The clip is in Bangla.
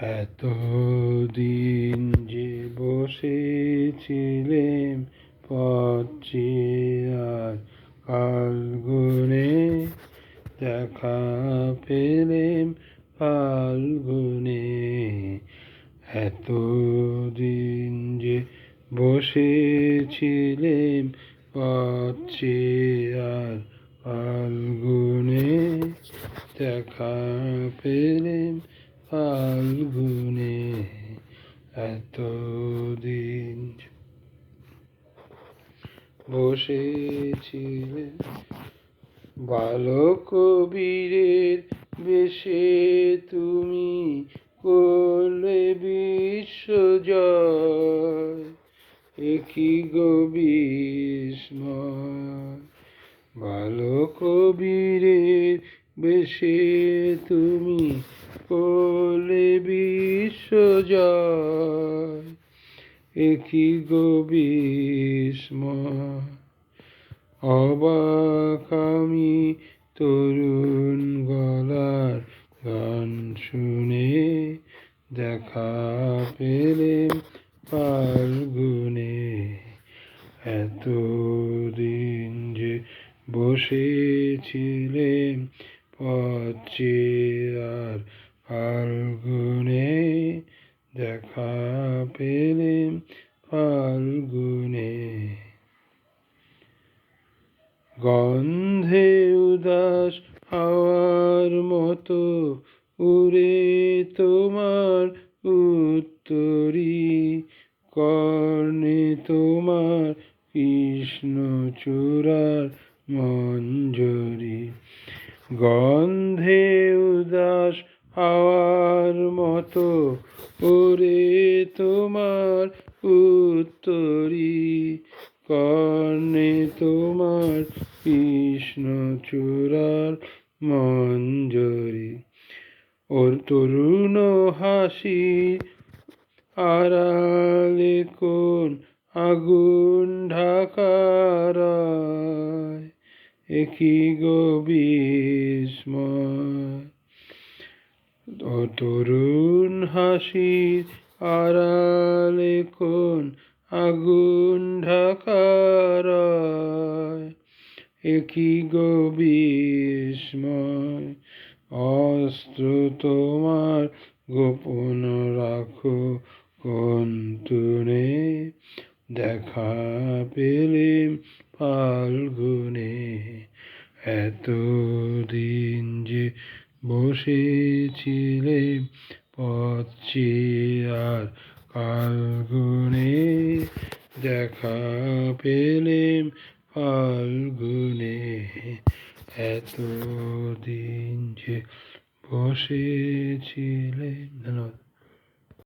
এতদিন যে বসেছিলেম পথে আর কাল গুনে দেখা পেলেম ফাল্গুনে এতদিন যে বসেছিলেম পথে আর ফাল্গুনে দেখা পেলেম ফাল্গুনে এতদিন বসেছিলেন বালক বীরের বেশে তুমি করলে বিশ্বজয় একই গো বিস্ময়? বালক বীরের বেশে তুমি করলে বিশ্বজয় একই গো বিস্ময় অবাক আমি তরুণ গলার গান শুনে দেখা পেলে পেলেম ফাল্গুনে এতদিন যে বসেছিলেম পথে আর ফাল্গুনে দেখা পেলে ফাল্গুনে গন্ধে উদাস হাওয়ার মতো উড়ে তোমার উত্তরি কর্ণে তোমার কৃষ্ণ চূড়ার মঞ্জরি। গন্ধে মতো ওরে তোমার উত্তরি কর্ণে তোমার কৃষ্ণ চূড়ার মঞ্জরি। ওর তরুণ হাসি আড়ালে কোন আগুন ঢাকার একই গো বিস্ময় ও তরুণ হাসির আড়ালে কোন আগুন ঢাকার একই গো বিস্ময়? অস্ত্র তোমার গোপন রাখো কোন তুনে দেখা পেলেম ফাল্গুনে। এতদিন যে বসেছিলেম পথে আর কালগুনে দেখা পেলেম ফাল্গুনে। এতদিন যে বসেছিলে ধন্যবাদ।